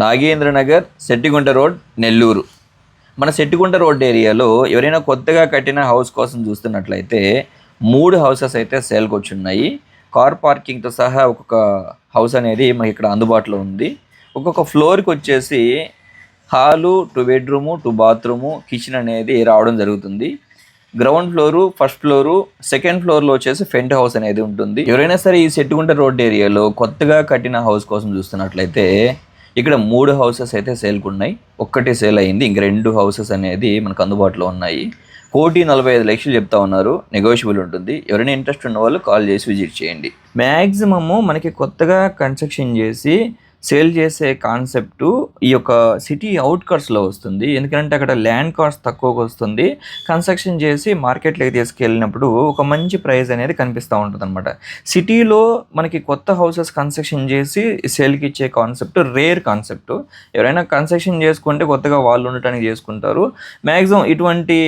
Nagendra Nagar Settigunta road Nellore. మన Settigunta road ఏరియాలో ఎవరైనా కొత్తగా కట్టిన హౌస్ కోసం చూస్తున్నట్లయితే మూడు హౌసెస్ అయితే సేల్కి వచ్చున్నాయి కార్ పార్కింగ్తో సహా ఒక్కొక్క హౌస్ అనేది మనకి ఇక్కడ అందుబాటులో ఉంది. ఒక్కొక్క ఫ్లోర్కి వచ్చేసి hall two bedroom two bathroom kitchen అనేది రావడం జరుగుతుంది. Ground floor first floor second ఫ్లోర్లో వచ్చేసి ఫెంట్ హౌస్ అనేది ఉంటుంది. ఎవరైనా సరే ఈ సెట్టుకుంట రోడ్ ఏరియాలో కొత్తగా కట్టిన హౌస్ కోసం చూస్తున్నట్లయితే ఇక్కడ మూడు హౌసెస్ అయితే సేల్కి ఉన్నాయి ఒక్కటే సేల్ అయింది. ఇంక రెండు హౌసెస్ అనేది మనకు అందుబాటులో ఉన్నాయి. కోటి నలభై ఐదు లక్షలు చెప్తా ఉన్నారు. నెగోషియబుల్ ఉంటుంది. ఎవరైనా ఇంట్రెస్ట్ ఉన్న వాళ్ళు కాల్ చేసి విజిట్ చేయండి. మ్యాక్సిమము మనకి కొత్తగా కన్స్ట్రక్షన్ చేసి సేల్ చేసే కాన్సెప్ట్ ఈ యొక్క సిటీ అవుట్కట్స్లో వస్తుంది. ఎందుకంటే అక్కడ ల్యాండ్ కాస్ట్ తక్కువగా వస్తుంది. కన్స్ట్రక్షన్ చేసి మార్కెట్లోకి తీసుకెళ్ళినప్పుడు ఒక మంచి ప్రైస్ అనేది కనిపిస్తూ ఉంటుంది అనమాట సిటీలో మనకి కొత్త హౌసెస్ కన్స్ట్రక్షన్ చేసి సేల్కి ఇచ్చే కాన్సెప్ట్ రేర్ కాన్సెప్ట్. ఎవరైనా కన్స్ట్రక్షన్ చేసుకుంటే కొత్తగా వాళ్ళు ఉండటానికి చేసుకుంటారు. మ్యాక్సిమం ఇటువంటి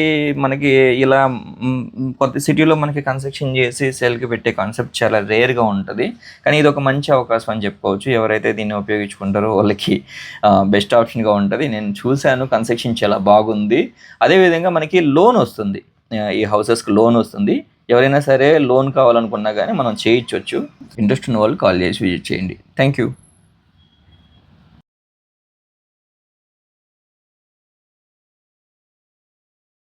మనకి ఇలా కొత్త సిటీలో మనకి కన్స్ట్రక్షన్ చేసి సేల్కి పెట్టే కాన్సెప్ట్ చాలా రేర్గా ఉంటుంది. కానీ ఇది ఒక మంచి అవకాశం అని చెప్పుకోవచ్చు. ఎవరైతే దీన్ని ఉపయోగించుకుంటారో వాళ్ళకి బెస్ట్ ఆప్షన్గా ఉంటుంది. నేను చూశాను కన్స్ట్రక్షన్ చాలా బాగుంది. అదేవిధంగా మనకి లోన్ వస్తుంది. ఈ హౌసెస్కి లోన్ వస్తుంది. ఎవరైనా సరే లోన్ కావాలనుకున్నా కానీ మనం చేయించవచ్చు ఇంట్రెస్ట్ ఉన్న వాళ్ళు కాల్ చేసి విజిట్ చేయండి. Thank you